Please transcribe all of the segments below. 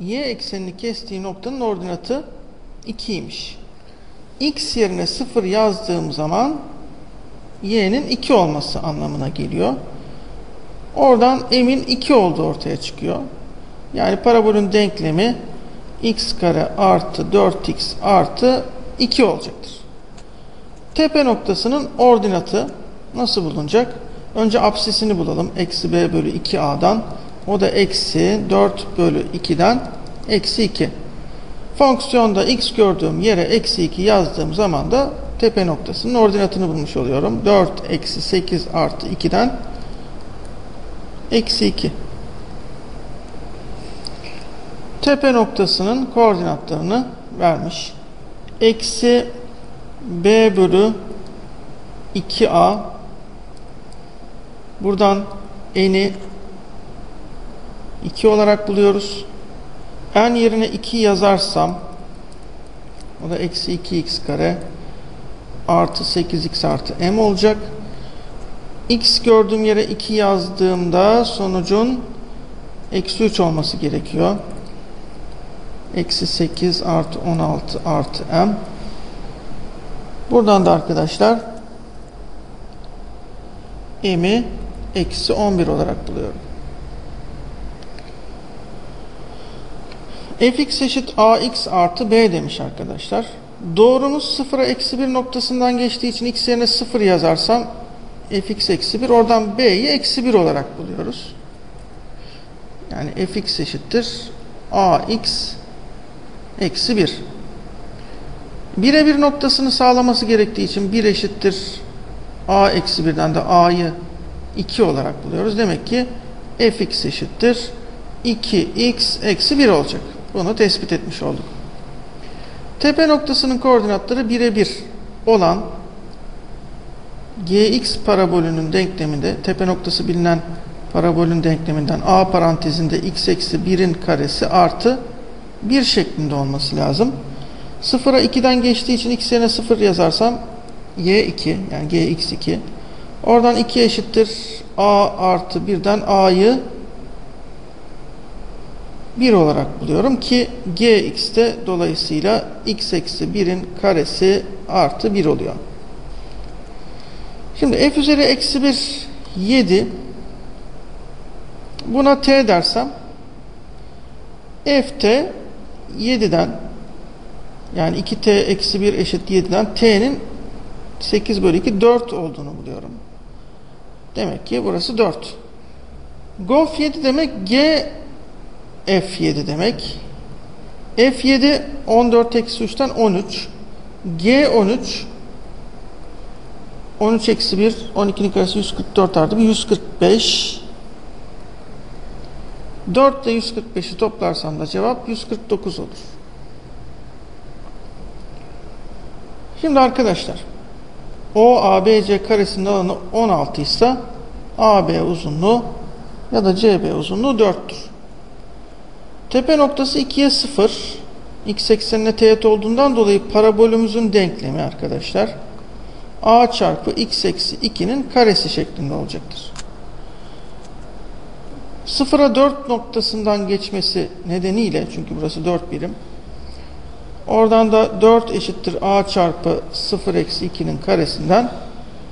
y eksenini kestiği noktanın ordinatı 2'ymiş. x yerine 0 yazdığım zaman y'nin 2 olması anlamına geliyor. Oradan m'in 2 olduğu ortaya çıkıyor. Yani parabolün denklemi x kare artı 4x artı 2 olacaktır. Tepe noktasının ordinatı nasıl bulunacak? Önce apsisini bulalım. Eksi b bölü 2a'dan. O da eksi 4 bölü 2'den eksi 2. Fonksiyonda x gördüğüm yere eksi 2 yazdığım zaman da tepe noktasının ordinatını bulmuş oluyorum. 4 eksi 8 artı 2'den eksi 2. Tepe noktasının koordinatlarını vermiş. Eksi b bölü 2a buradan n'i 2 olarak buluyoruz. n yerine 2 yazarsam o da eksi 2x kare artı 8x artı m olacak. x gördüğüm yere 2 yazdığımda sonucun eksi 3 olması gerekiyor. Eksi 8 artı 16 artı m. Buradan da arkadaşlar m'i eksi 11 olarak buluyorum. Fx eşit ax artı b demiş arkadaşlar. Doğrumuz 0'a eksi 1 noktasından geçtiği için x yerine 0 yazarsam fx eksi 1 oradan b'yi eksi 1 olarak buluyoruz. Yani fx eşittir ax eksi 1. Birebir noktasını sağlaması gerektiği için 1 eşittir a eksi 1'den de a'yı 2 olarak buluyoruz. Demek ki fx eşittir 2x eksi 1 olacak. Bunu tespit etmiş olduk. Tepe noktasının koordinatları birebir olan gx parabolünün denkleminde tepe noktası bilinen parabolün denkleminden a parantezinde x eksi 1'in karesi artı 1 şeklinde olması lazım. 0'a 2'den geçtiği için x yerine 0 yazarsam y2 yani gx2 oradan 2 eşittir a artı 1'den a'yı 1 olarak buluyorum ki gx de dolayısıyla x eksi 1'in karesi artı 1 oluyor. Şimdi f üzeri eksi 1 7 buna t dersem ft 7'den yani 2t eksi 1 eşit 7'den t'nin 8 bölü 2 4 olduğunu buluyorum. Demek ki burası 4. Gof 7 demek G F7 demek. F7 14 eksi 3'ten 13. G13 13 eksi 1 12'nin karesi 144 artı 1 145 4 ile 145'i toplarsam da cevap 149 olur. Şimdi arkadaşlar o ABC karesinin alanı 16 ise AB uzunluğu ya da CB uzunluğu 4'tür. Tepe noktası 2'ye 0. X eksenine teğet olduğundan dolayı parabolümüzün denklemi arkadaşlar A çarpı X eksi 2'nin karesi şeklinde olacaktır. 0'a 4 noktasından geçmesi nedeniyle çünkü burası 4 birim oradan da 4 eşittir A çarpı 0 eksi 2'nin karesinden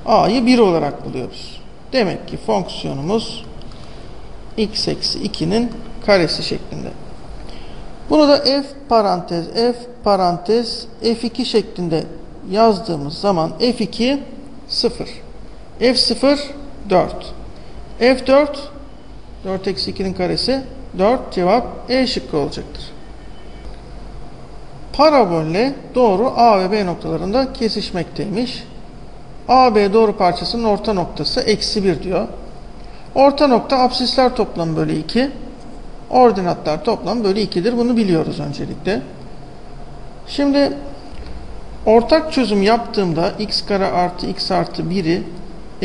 A'yı 1 olarak buluyoruz. Demek ki fonksiyonumuz X eksi 2'nin karesi şeklinde. Bunu da f parantez f parantez f2 şeklinde yazdığımız zaman f2 0 f0 4 f4 4 eksi 2'nin karesi 4 cevap E şıkkı olacaktır. Parabolle doğru A ve B noktalarında kesişmekteymiş. AB doğru parçasının orta noktası eksi 1 diyor. Orta nokta absisler toplamı bölü 2. Ordinatlar toplam bölü 2'dir. Bunu biliyoruz öncelikle. Şimdi ortak çözüm yaptığımda x kare artı x artı 1'i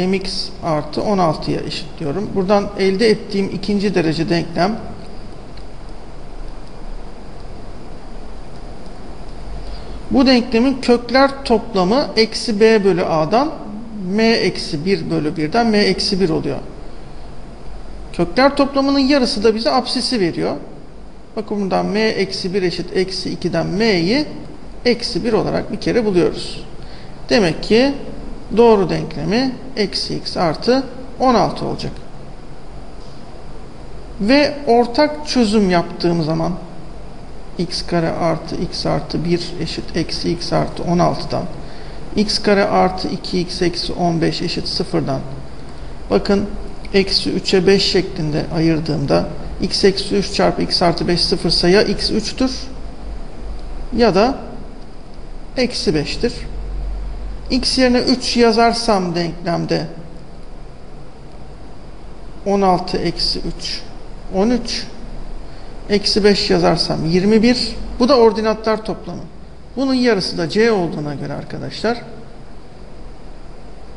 mx artı 16'ya eşitliyorum. Buradan elde ettiğim ikinci derece denklem bu denklemin kökler toplamı eksi b bölü a'dan m eksi 1 bölü 1'den m eksi 1 oluyor. Kökler toplamının yarısı da bize apsisi veriyor. Bakın buradan m eksi 1 eşit eksi 2'den m'yi eksi 1 olarak bir kere buluyoruz. Demek ki doğru denklemi eksi x artı 16 olacak. Ve ortak çözüm yaptığım zaman x kare artı x artı 1 eşit eksi x artı 16'dan x kare artı 2x eksi 15 eşit 0'dan bakın eksi 3'e 5 şeklinde ayırdığımda x eksi 3 çarpı x artı 5 sıfırsa ya x 3'tür ya da eksi 5'tir. x yerine 3 yazarsam denklemde 16 eksi 3 13 eksi 5 yazarsam 21 bu da ordinatlar toplamı. Bunun yarısı da c olduğuna göre arkadaşlar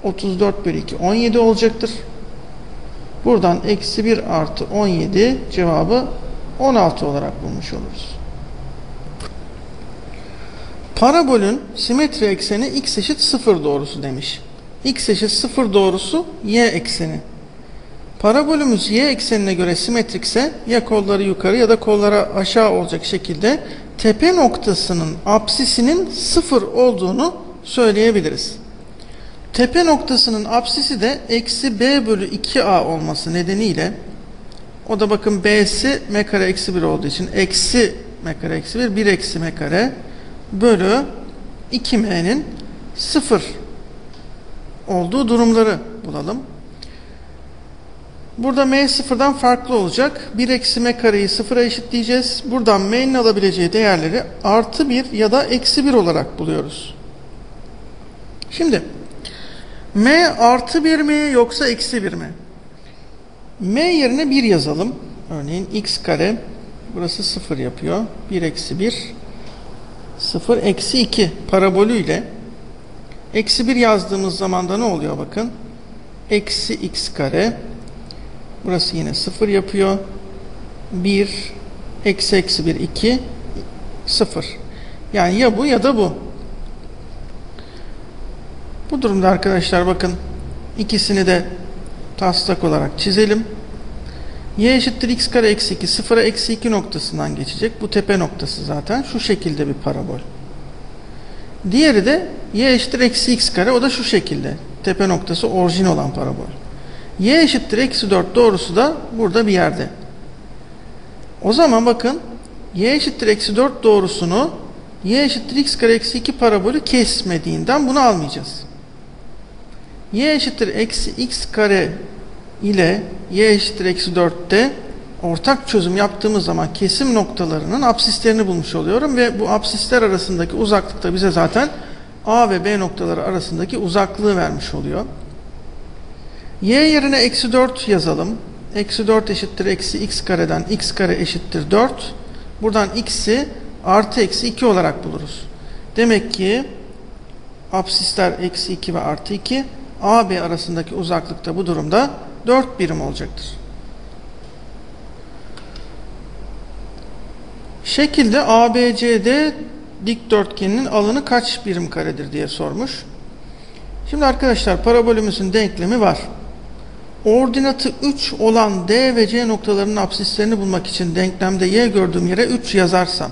34 bölü 2 17 olacaktır. Buradan eksi 1 artı 17 cevabı 16 olarak bulmuş oluruz. Parabolün simetri ekseni x eşit 0 doğrusu demiş. x eşit 0 doğrusu y ekseni. Parabolümüz y eksenine göre simetrikse ya kolları yukarı ya da kollara aşağı olacak şekilde tepe noktasının apsisinin 0 olduğunu söyleyebiliriz. Tepe noktasının apsisi de eksi b bölü 2a olması nedeniyle o da bakın b'si m kare eksi 1 olduğu için eksi m kare eksi 1 1 eksi m kare bölü 2m'nin 0 olduğu durumları bulalım. Burada m sıfırdan farklı olacak. 1 eksi m kareyi sıfıra eşitleyeceğiz. Buradan m'nin alabileceği değerleri artı 1 ya da eksi 1 olarak buluyoruz. Şimdi m artı 1 mi yoksa eksi 1 mi? m yerine 1 yazalım. Örneğin x kare burası 0 yapıyor. 1 eksi 1 0 eksi 2 parabolüyle eksi 1 yazdığımız zaman da ne oluyor bakın. Eksi x kare burası yine 0 yapıyor. 1 eksi eksi 1 2 0. Yani ya bu ya da bu. Bu durumda arkadaşlar bakın ikisini de taslak olarak çizelim. y eşittir x kare eksi 2 sıfıra eksi 2 noktasından geçecek. Bu tepe noktası zaten şu şekilde bir parabol. Diğeri de y eşittir eksi x kare o da şu şekilde. Tepe noktası orijin olan parabol. y eşittir eksi 4 doğrusu da burada bir yerde. O zaman bakın y eşittir eksi 4 doğrusunu y eşittir x kare eksi 2 parabolü kesmediğinden bunu almayacağız y eşittir eksi x kare ile y eşittir eksi 4'te ortak çözüm yaptığımız zaman kesim noktalarının apsislerini bulmuş oluyorum ve bu apsisler arasındaki uzaklıkta bize zaten A ve B noktaları arasındaki uzaklığı vermiş oluyor. Y yerine eksi 4 yazalım. Eksi 4 eşittir eksi x kareden x kare eşittir 4. Buradan x'i artı eksi 2 olarak buluruz. Demek ki apsisler eksi 2 ve artı 2 AB arasındaki uzaklıkta bu durumda 4 birim olacaktır. Şekilde ABCD dikdörtgeninin alanı kaç birim karedir diye sormuş. Şimdi arkadaşlar parabolümüzün denklemi var. Ordinatı 3 olan D ve C noktalarının apsislerini bulmak için denklemde Y gördüğüm yere 3 yazarsam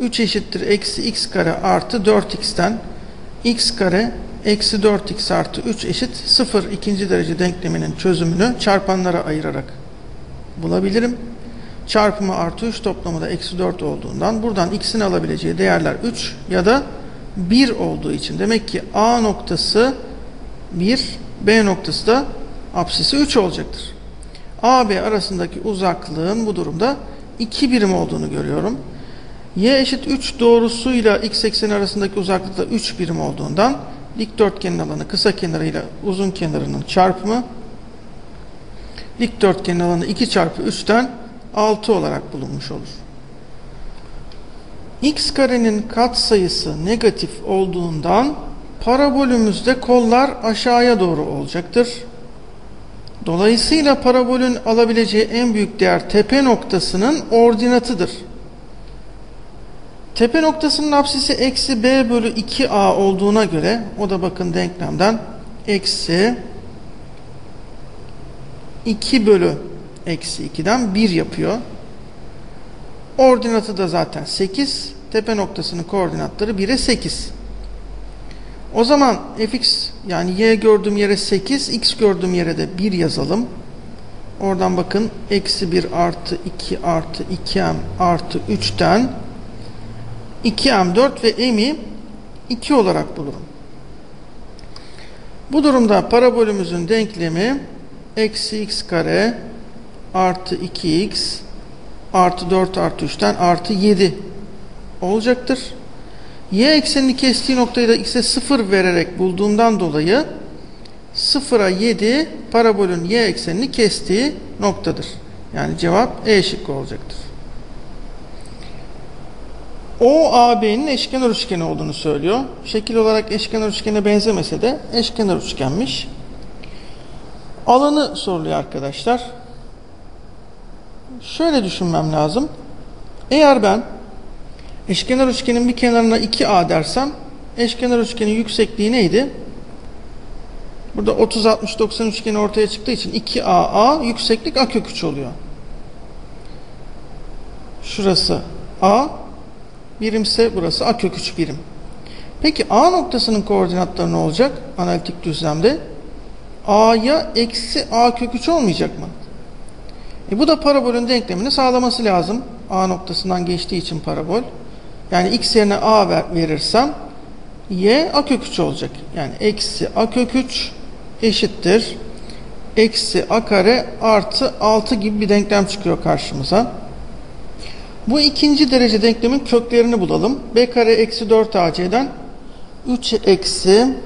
3 eşittir eksi x kare artı 4x'ten x kare eksi 4x artı 3 eşit 0 ikinci derece denkleminin çözümünü çarpanlara ayırarak bulabilirim. Çarpımı artı 3 toplamı da eksi 4 olduğundan buradan x'in alabileceği değerler 3 ya da 1 olduğu için demek ki A noktası 1 B noktası da apsisi 3 olacaktır. A B arasındaki uzaklığın bu durumda 2 birim olduğunu görüyorum. Y eşit 3 doğrusuyla x ekseni arasındaki uzaklıkta 3 birim olduğundan dikdörtgenin alanı kısa kenarıyla uzun kenarının çarpımı dikdörtgenin alanı 2 çarpı 3'ten 6 olarak bulunmuş olur. x karenin katsayısı negatif olduğundan parabolümüzde kollar aşağıya doğru olacaktır. Dolayısıyla parabolün alabileceği en büyük değer tepe noktasının ordinatıdır. Tepe noktasının apsisi eksi b bölü 2a olduğuna göre o da bakın denklemden eksi 2 bölü eksi 2'den 1 yapıyor. Ordinatı da zaten 8. Tepe noktasının koordinatları 1'e 8. O zaman fx yani y gördüğüm yere 8, x gördüğüm yere de 1 yazalım. Oradan bakın eksi 1 artı 2 artı 2m artı 3'ten 2m4 ve m'i 2 olarak bulurum. Bu durumda parabolümüzün denklemi eksi x kare artı 2x artı 4 artı 3'ten artı 7 olacaktır. Y eksenini kestiği noktayı da x'e 0 vererek bulduğumdan dolayı 0'a 7 parabolün y eksenini kestiği noktadır. Yani cevap E şıkkı olacaktır. O AB'nin eşkenar üçgeni olduğunu söylüyor. Şekil olarak eşkenar üçgene benzemese de eşkenar üçgenmiş. Alanı soruluyor arkadaşlar. Şöyle düşünmem lazım. Eğer ben eşkenar üçgenin bir kenarına 2A dersem eşkenar üçgenin yüksekliği neydi? Burada 30 60 90 üçgeni ortaya çıktığı için 2AA yükseklik A kök 3 oluyor. Şurası A birimse burası A kök 3 birim. Peki A noktasının koordinatları ne olacak analitik düzlemde? A'ya eksi A kök 3 olmayacak mı? E bu da parabolün denklemini sağlaması lazım. A noktasından geçtiği için parabol. Yani x yerine A ver, verirsem y A kök 3 olacak. Yani eksi A kök 3 eşittir. Eksi A kare artı 6 gibi bir denklem çıkıyor karşımıza. Bu ikinci derece denklemin köklerini bulalım. B kare eksi 4 AC'den 3 eksi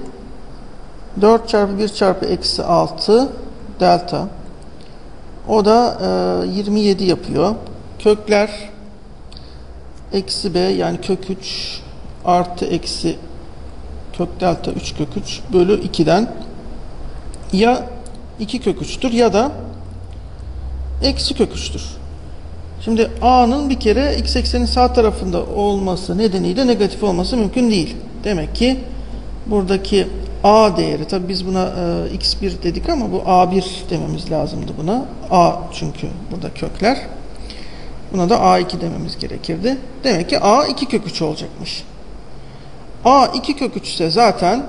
4 çarpı 1 çarpı eksi 6 delta. O da e, 27 yapıyor. Kökler eksi B yani kök 3 artı eksi kök delta 3 kök 3 bölü 2'den ya 2 kök 3'tür ya da eksi kök 3'tür. Şimdi A'nın bir kere x eksenin sağ tarafında olması nedeniyle negatif olması mümkün değil. Demek ki buradaki A değeri tabi biz buna e, x1 dedik ama bu A1 dememiz lazımdı buna. A çünkü burada kökler. Buna da A2 dememiz gerekirdi. Demek ki A 2 kök 3 olacakmış. A 2 kök 3 ise zaten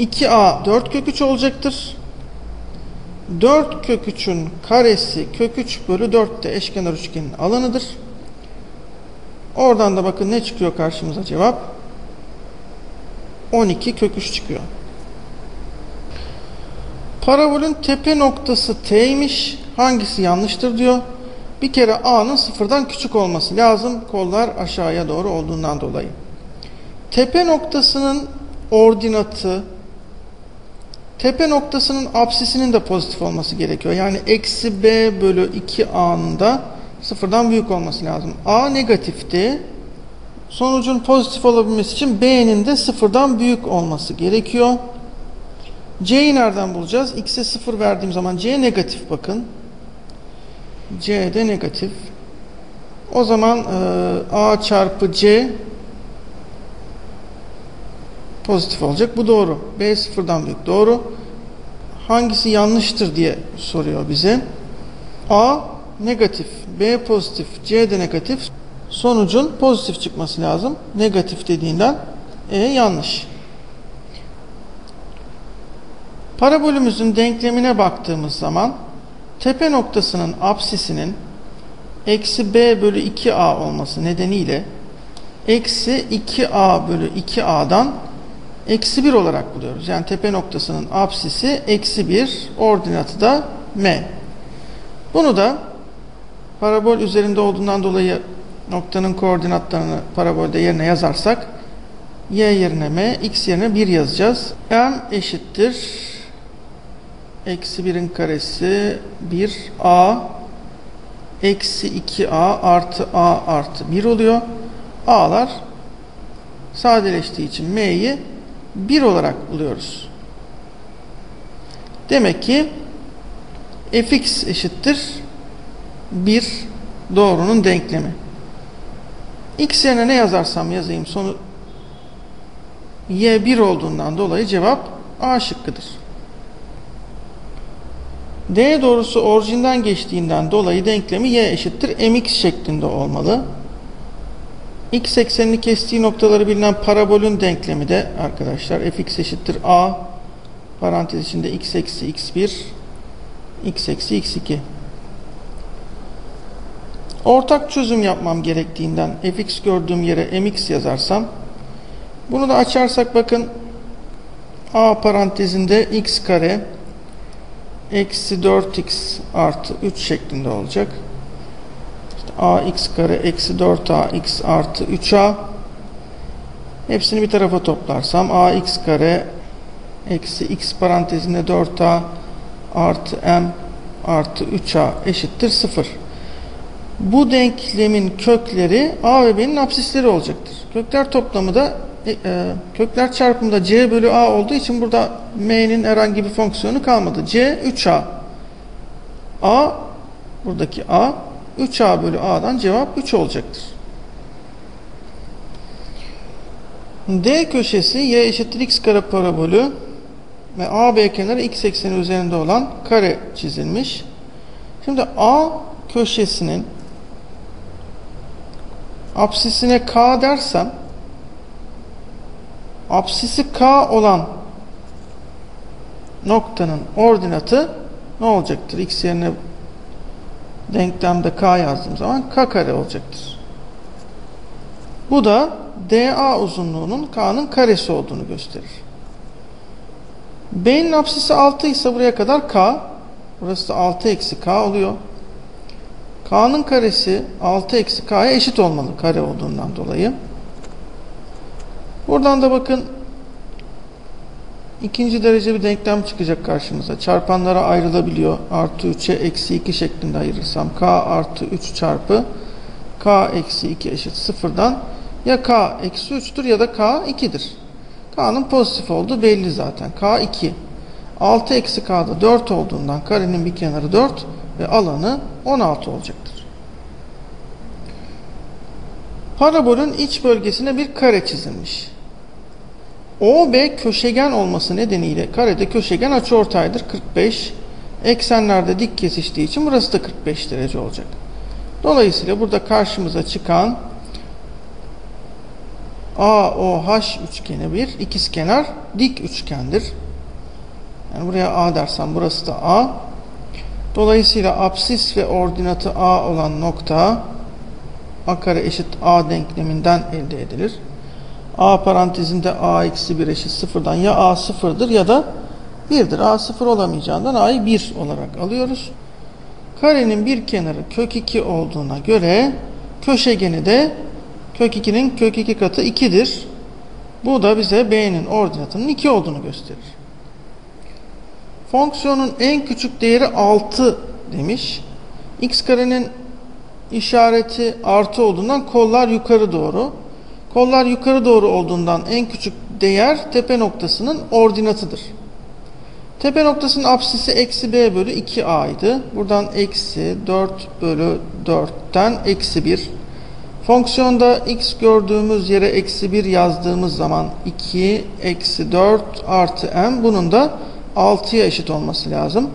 2A 4 kök 3 olacaktır. 4 kök 3'ün karesi kök 3 bölü 4 de eşkenar üçgenin alanıdır. Oradan da bakın ne çıkıyor karşımıza cevap? 12 kök 3 çıkıyor. Parabolün tepe noktası T'ymiş. Hangisi yanlıştır diyor. Bir kere A'nın sıfırdan küçük olması lazım. Kollar aşağıya doğru olduğundan dolayı. Tepe noktasının ordinatı tepe noktasının apsisinin de pozitif olması gerekiyor. Yani eksi B bölü 2 A'nın da sıfırdan büyük olması lazım. A negatifti. Sonucun pozitif olabilmesi için B'nin de sıfırdan büyük olması gerekiyor. C'yi nereden bulacağız? X'e sıfır verdiğim zaman C negatif bakın. C de negatif. O zaman e, A çarpı C pozitif olacak. Bu doğru. B sıfırdan büyük. Doğru. Hangisi yanlıştır diye soruyor bize. A negatif, B pozitif, C de negatif. Sonucun pozitif çıkması lazım. Negatif dediğinden E yanlış. Parabolümüzün denklemine baktığımız zaman tepe noktasının apsisinin eksi b bölü 2a olması nedeniyle eksi 2a bölü 2a'dan eksi 1 olarak buluyoruz. Yani tepe noktasının apsisi eksi 1 ordinatı da m. Bunu da parabol üzerinde olduğundan dolayı noktanın koordinatlarını parabolde yerine yazarsak y yerine m, x yerine 1 yazacağız. m eşittir eksi 1'in karesi 1a eksi 2a artı a artı 1 oluyor. a'lar sadeleştiği için m'yi 1 olarak buluyoruz. Demek ki fx eşittir 1 doğrunun denklemi. x yerine ne yazarsam yazayım sonu y 1 olduğundan dolayı cevap A şıkkıdır. D doğrusu orijinden geçtiğinden dolayı denklemi y eşittir mx şeklinde olmalı. X eksenini kestiği noktaları bilinen parabolün denklemi de arkadaşlar fx eşittir a parantez içinde x eksi x1 x eksi x2 ortak çözüm yapmam gerektiğinden fx gördüğüm yere mx yazarsam bunu da açarsak bakın a parantezinde x kare eksi 4x artı 3 şeklinde olacak. Ax kare eksi 4ax artı 3a hepsini bir tarafa toplarsam ax kare eksi x parantezinde 4a artı m artı 3a eşittir 0. Bu denklemin kökleri a ve b'nin apsisleri olacaktır. Kökler toplamı da e, e, kökler çarpımında c bölü a olduğu için burada m'nin herhangi bir fonksiyonu kalmadı. c 3a a buradaki a 3a bölü a'dan cevap 3 olacaktır. D köşesi y eşittir x kare parabolü ve AB kenarı x ekseni üzerinde olan kare çizilmiş. Şimdi A köşesinin apsisine K dersem apsisi K olan noktanın ordinatı ne olacaktır? X yerine denklemde K yazdığım zaman K kare olacaktır. Bu da DA uzunluğunun K'nın karesi olduğunu gösterir. B'nin apsisi 6 ise buraya kadar K. Burası da 6 eksi K oluyor. K'nın karesi 6 eksi K'ya eşit olmalı kare olduğundan dolayı. Buradan da bakın ikinci derece bir denklem çıkacak karşımıza. Çarpanlara ayrılabiliyor. Artı 3'e eksi 2 şeklinde ayırırsam K artı 3 çarpı K eksi 2 eşit sıfırdan ya K eksi 3'tür ya da K 2'dir. K'nın pozitif olduğu belli zaten. K 2. 6 eksi K'da 4 olduğundan karenin bir kenarı 4 ve alanı 16 olacaktır. Parabolün iç bölgesine bir kare çizilmiş. OB köşegen olması nedeniyle karede köşegen açıortaydır 45. Eksenlerde dik kesiştiği için burası da 45 derece olacak. Dolayısıyla burada karşımıza çıkan AOH üçgeni bir ikizkenar dik üçgendir. Yani buraya A dersem burası da A. Dolayısıyla apsis ve ordinatı A olan nokta A kare eşit A denkleminden elde edilir. A parantezinde A eksi 1 eşit sıfırdan ya A sıfırdır ya da 1'dir. A sıfır olamayacağından A'yı 1 olarak alıyoruz. Karenin bir kenarı kök 2 olduğuna göre köşegeni de kök 2'nin kök 2 katı 2'dir. Bu da bize B'nin ordinatının 2 olduğunu gösterir. Fonksiyonun en küçük değeri 6 demiş. X karenin işareti artı olduğundan kollar yukarı doğru. Kollar yukarı doğru olduğundan en küçük değer tepe noktasının ordinatıdır. Tepe noktasının apsisi eksi b bölü 2a idi. Buradan eksi 4 bölü 4'ten eksi 1. Fonksiyonda x gördüğümüz yere eksi 1 yazdığımız zaman 2 eksi 4 artı m bunun da 6'ya eşit olması lazım.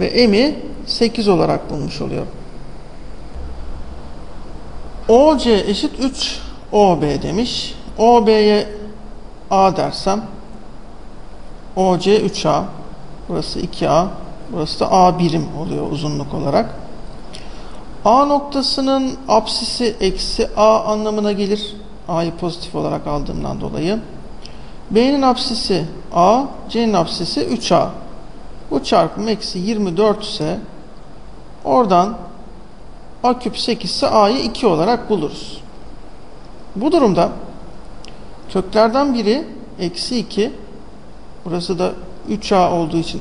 Ve m'i 8 olarak bulmuş oluyorum. OC eşit 3 OB demiş. OB'ye A dersem OC 3A burası 2A burası da A birim oluyor uzunluk olarak. A noktasının apsisi eksi A anlamına gelir. A'yı pozitif olarak aldığımdan dolayı. B'nin apsisi A, C'nin apsisi 3A. Bu çarpım eksi 24 ise oradan A küp 8 ise A'yı 2 olarak buluruz. Bu durumda köklerden biri eksi 2 burası da 3A olduğu için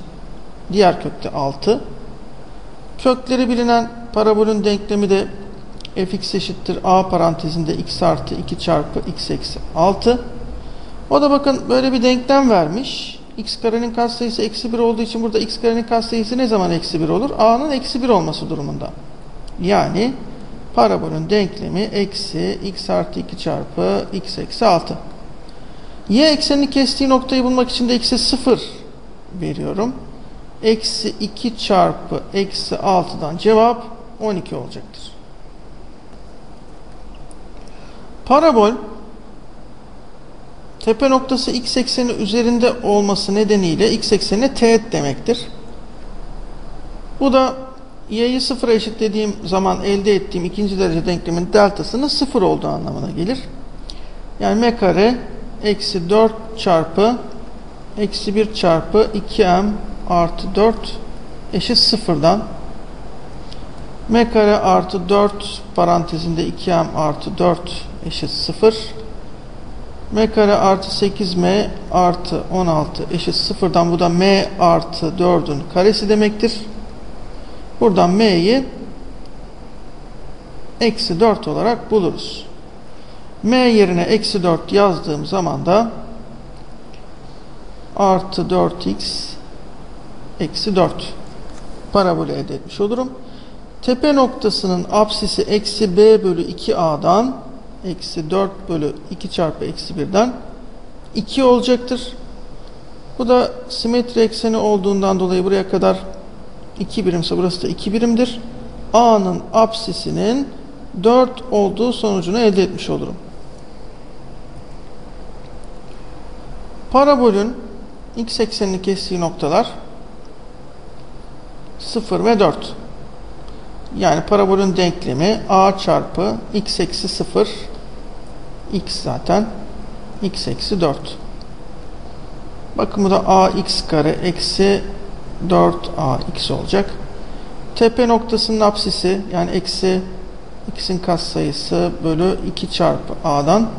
diğer kökte 6 kökleri bilinen parabolün denklemi de fx eşittir a parantezinde x artı 2 çarpı x eksi 6 o da bakın böyle bir denklem vermiş. x karenin katsayısı eksi 1 olduğu için burada x karenin katsayısı ne zaman eksi 1 olur? a'nın eksi 1 olması durumunda. Yani parabolün denklemi eksi x artı 2 çarpı x eksi 6. Y eksenini kestiği noktayı bulmak için de x'e 0 veriyorum. Eksi 2 çarpı eksi 6'dan cevap 12 olacaktır. Parabol tepe noktası x ekseni üzerinde olması nedeniyle x eksenine teğet demektir. Bu da y'yi sıfıra eşitlediğim zaman elde ettiğim ikinci derece denklemin deltasının sıfır olduğu anlamına gelir. Yani m kare eksi 4 çarpı eksi 1 çarpı 2m artı 4 eşit sıfırdan m kare artı 4 parantezinde 2m artı 4 eşit 0 m kare artı 8m artı 16 eşit sıfırdan bu da m artı 4'ün karesi demektir. Buradan m'yi eksi 4 olarak buluruz. m yerine eksi 4 yazdığım zaman da artı 4x eksi 4 parabolü elde etmiş olurum. Tepe noktasının apsisi eksi b bölü 2a'dan eksi 4 bölü 2 çarpı eksi 1'den 2 olacaktır. Bu da simetri ekseni olduğundan dolayı buraya kadar 2 birimse burası da 2 birimdir. A'nın apsisinin 4 olduğu sonucunu elde etmiş olurum. Parabolün x eksenini kestiği noktalar 0 ve 4. Yani parabolün denklemi a çarpı x eksi 0 x zaten x eksi 4. Bakın bu da ax kare eksi 4ax olacak. Tepe noktasının apsisi yani eksi x'in katsayısı bölü 2 çarpı a'dan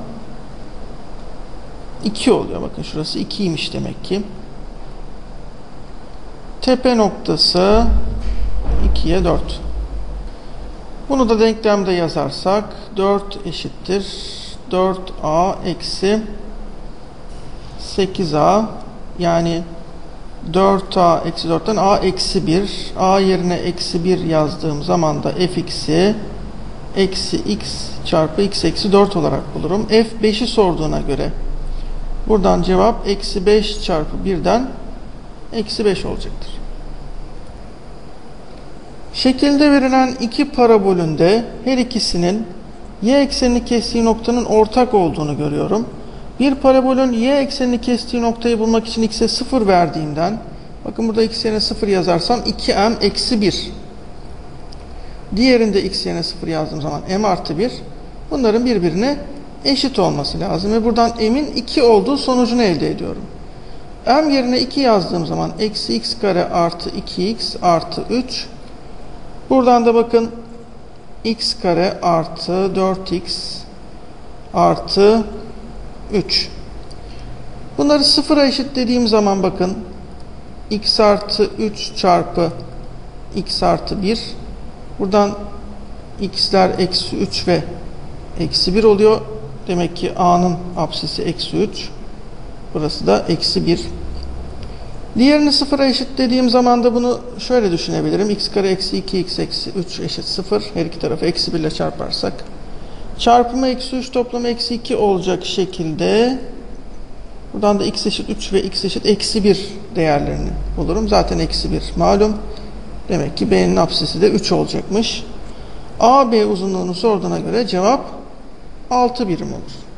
2 oluyor. Bakın şurası 2'ymiş demek ki. Tepe noktası 2'ye 4. Bunu da denklemde yazarsak 4 eşittir 4a eksi 8a yani 4a eksi 4'ten a eksi 1 a yerine eksi 1 yazdığım zaman da fx'i eksi x çarpı x eksi 4 olarak bulurum. f 5'i sorduğuna göre buradan cevap eksi 5 çarpı 1'den eksi 5 olacaktır. Şekilde verilen iki parabolünde her ikisinin y eksenini kestiği noktanın ortak olduğunu görüyorum. Bir parabolün y eksenini kestiği noktayı bulmak için x'e 0 verdiğimden bakın burada x yerine 0 yazarsam 2m eksi 1 diğerinde x yerine 0 yazdığım zaman m artı 1 bunların birbirine eşit olması lazım ve buradan m'in 2 olduğu sonucunu elde ediyorum. m yerine 2 yazdığım zaman eksi x kare artı 2x artı 3 buradan da bakın x kare artı 4x artı 3. Bunları sıfıra eşitlediğim zaman bakın x artı 3 çarpı x artı 1 buradan x'ler eksi 3 ve eksi 1 oluyor. Demek ki a'nın apsisi eksi 3. Burası da eksi 1. Diğerini sıfıra eşitlediğim zaman da bunu şöyle düşünebilirim. x kare eksi 2 x eksi 3 eşit 0. Her iki tarafı eksi 1 ile çarparsak. Çarpımı eksi 3 toplamı eksi 2 olacak şekilde buradan da x eşit 3 ve x eşit eksi 1 değerlerini bulurum. Zaten eksi 1 malum. Demek ki b'nin apsisi de 3 olacakmış. AB uzunluğunu sorduğuna göre cevap 6 birim olur.